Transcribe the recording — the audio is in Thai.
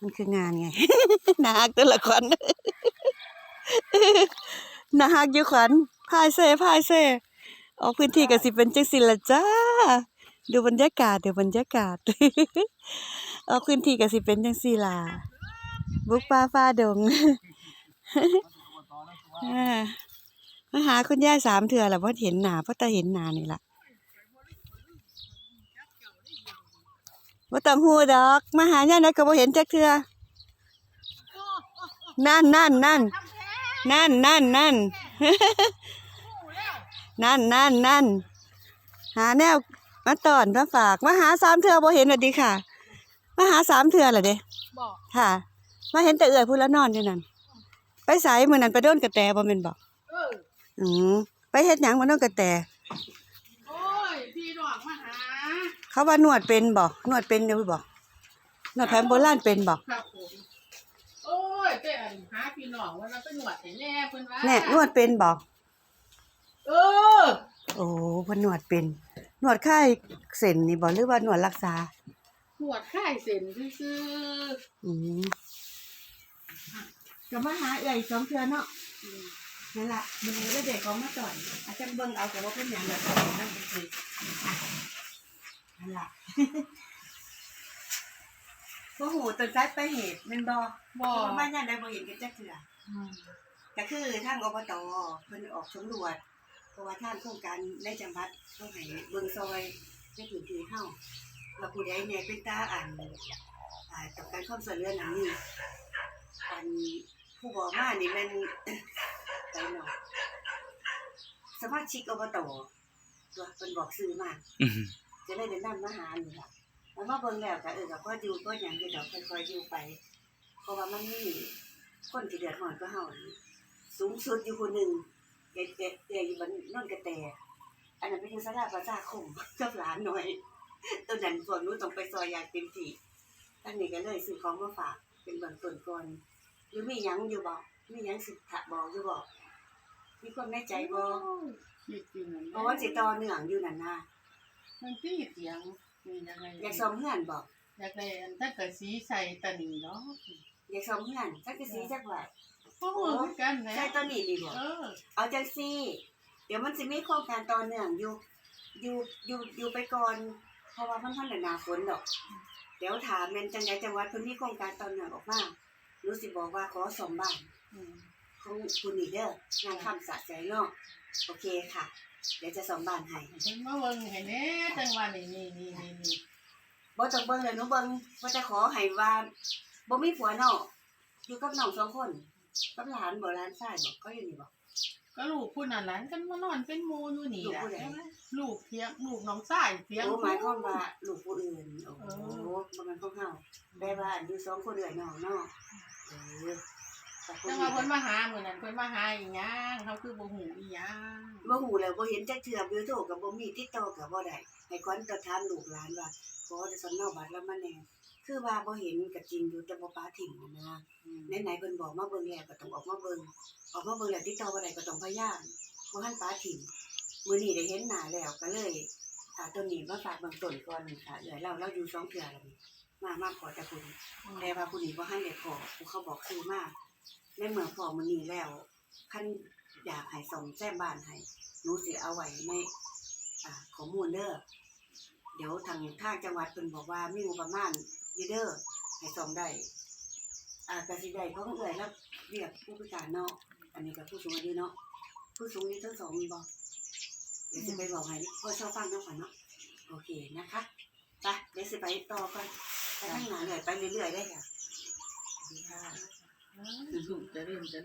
มันคืองานไงนาฮักตัวละครนาฮักอยู่ขวัญพายเซ่พายเซ่ออกพื้นที่ก็สิเป็นจังซี่ล่ะจ้า ดูบรรยากาศเดี๋ยวบรรยากาศออกพื้นที่ก็สิเป็นจังซี่ล่ะบุกป่าฟ้าดงมาหาคุณยายสามเทื่อแหล้วบ่เห็นหน้าเพราะแต่เห็นหน้านี่แหละ บ่ต้องฮู้ดอก มาหายายนะก็บ่เห็นจักเทื่อนั่นนั่นนั่นนั่นนั่นนั่นนั่นนั่นนั่นหาแนวมาตอนมาฝากมาหาสามเทื่อบ่เห็นน่ะดิค่ะ มาหาสามเทื่อล่ะเด้บอกค่ะ มาเห็นแต่เอื้อยพูดแล้วนอนอยู่นั่นไปไสมื้อนั้นไปโดนกระแตบ่แม่นบ่เอออือไปเฮ็ดหยังมาโดนกระแต โอ้ย พี่น้องมาหา เขาว่านวดเป็นบ่นวดเป็นอยู่บ่นวดแผนโบราณเป็นบ่ครับผมโอ้ยไปอันหาพี่น้องวันนั้นไปหนวดให้แน่เพิ่นว่าแน่นวดเป็นบ่เออโอ้เพิ่นนวดเป็นนวดคลายเส้นนี่บ่หรือว่านวดรักษาหนวดค่ายเส้นซื่ออืมก็มาหาเอื้อยสองเทื่อเนาะๆอืมนั่นล่ะมื้อนี้ก็เด็กของมาต่อยอาจารย์เบิ่งเอาแต่ว่าเป็นหยังแล้วก็นั่นเป็นสินั่ นล่ะบ่ฮู้ต้นสายไปลายเหตุแม่นบ่บบ่อกมาย่านใดบ่เห็นกันจักเทื่ออืมก็คือทางอบตเพิ่นออกสำรวจเพราะว่าทางโครงการในจังหวัดเขาให้เบิ่งซอยในพื้นที่เฮาว่าผู้ใดแหน่เป็นตาอันอ่าต้องการความช่วยเหลือหนังนี้อันผู้บอกมานี่แม่นไปเนาะสมาชิกอบตตัวเพิ่นบอกชื่อมาอืม จะได้เป็นนำมาหานี่ล่ะแล้วมาเบิ่งแล้วก็เออก็พออยู่ก็หยังอยู่ดอกค่อยๆอยู่ไป เพราะว่ามันมีคนที่เดือดร้อนก็เฮานี่สูงสุดอยู่คนหนึ่งเด็กเด็กเด็กอยู่บนนนกระแตอันนั้นเป็นอยู่สลาประชาคมกับหลานหน่อยตอนนั้นพวกหนู้ต้องไปซอยอยางเต็มที่อันนี้ก็เลยซื้อของมาฝากเป็นเบื้องต้นก่อนหรือมีหยังอยู่บ่มีหยังสิถะบอกอยู่บ่มีความในใจบ่คิดอยู่นั่นเพราะว่าสิต่อเนื่องอยู่นั่นน่ะ มันพี่เสียงมียังไงอยากซ่อมเฮือนบ่อยากได้อันถ้าเกิดสีใส่ตะหนีเนาะอยากซ่อมเฮือนจักสิจักว่าโอ้โหคือกันนะใช่ตอนนี้นี่บ่เออเอาจังซี่ เดี๋ยวมันสิมีโครงการต่อเนื่องอยู่อยู่อยู่อยู่ไปก่อนเพราะว่ามันทันได้หนาฝนดอก เดี๋ยวถามแม่นจังไดจังหวัดเพิ่นมีโครงการต่อเนื่องออกมารู้สิบอกว่าขอสมบ้าน อืมของคุณนี่เด้องานคำสะใจเนาะโอเคค่ะ เดี๋ยวจะสมบ้านให้เพิ่นมาเบิ่งให้แน่จังว่านี่นี่นี่นี่นี่บ่ต้องเบิ่งเลยหนูเบิ่งว่าจะขอให้ว่าบ่มีผัวเนาะอยู่กับน้องสองคนกับหลานบ่หลานชายบ่เขาอยู่นี่บ่ ก็ลูกผู้นั้นหลานกันมานอนเป็นหมู่อยู่นี่ลูกล่ะผู้ใดใช่ไหมลูกเทียงลูกน้องชายเทียง โอ้หมายความว่าลูกผู้อื่นโอ้เอโหบ่แม่นของเฮาได้ว่าอันอยู่สองคนเอื้อยน้องเนาะเออ แต่คนจังว่าเพิ่นมาหามื้อนั้นเพิ่นมาหาอีหยังเขาคือบ่ฮู้อีหยังบ่ฮู้แล้วบ่เห็นจักเทื่อเบอร์โทรก็บ่มีติดต่อก็บ่ได้ให้ขวัญก็ถามลูกหลานว่าขอจะสำเนาบัตรแล้วมาแหน่คือว่าบ่เห็นก็จริงอยู่แต่บ่ปาถิ่มนั่นนะอืมไหนๆเพิ่นบอกมาเบิ่งแล้วก็ต้องออกมาเบิ่งออกมาเบิ่งแล้วติดต่อบ่ได้ก็ต้องพยายามบ่ทันปาถิ่มมื้อนี้ได้เห็นหน้าแล้วก็เลยอ่าตัวนี้มาฝากเบื้องต้นก่อนค่ะเดี๋ยวเราเราอยู่สองเทื่อแล้วนี่มามาขอแต่คุณแต่ว่าผู้นี้บ่ให้ได้ขอผู้เขาบอกคือมา ในเมื่อพอมื้อนี้แล้วคันอยากให้ส่งแจ้บ้านให้หนูสิเอาไว้ในอข้อมูลเด้อเดี๋ยวทางทางจังหวัดเพิ่นบอกว่ามีงบประมาณยูเด้อให้ส่งได้อ่าก็สิได้ของเอื้อยแล้วเรียกผู้พิการเนาะอันนี้ก็ผู้สูงอายุเนาะผู้สูงอายุทั้งสองมีบ่เดี๋ยวสิไปบอกให้พ่อชอบฟังเนาะก่อนเนาะโอเคนะคะไปเดี๋ยวสิไปต่อก่อนไปข้างหน้าเรื่อยไปเรื่อยๆได้ค่ะดีค่ะ ลูกจะเริ่มจะ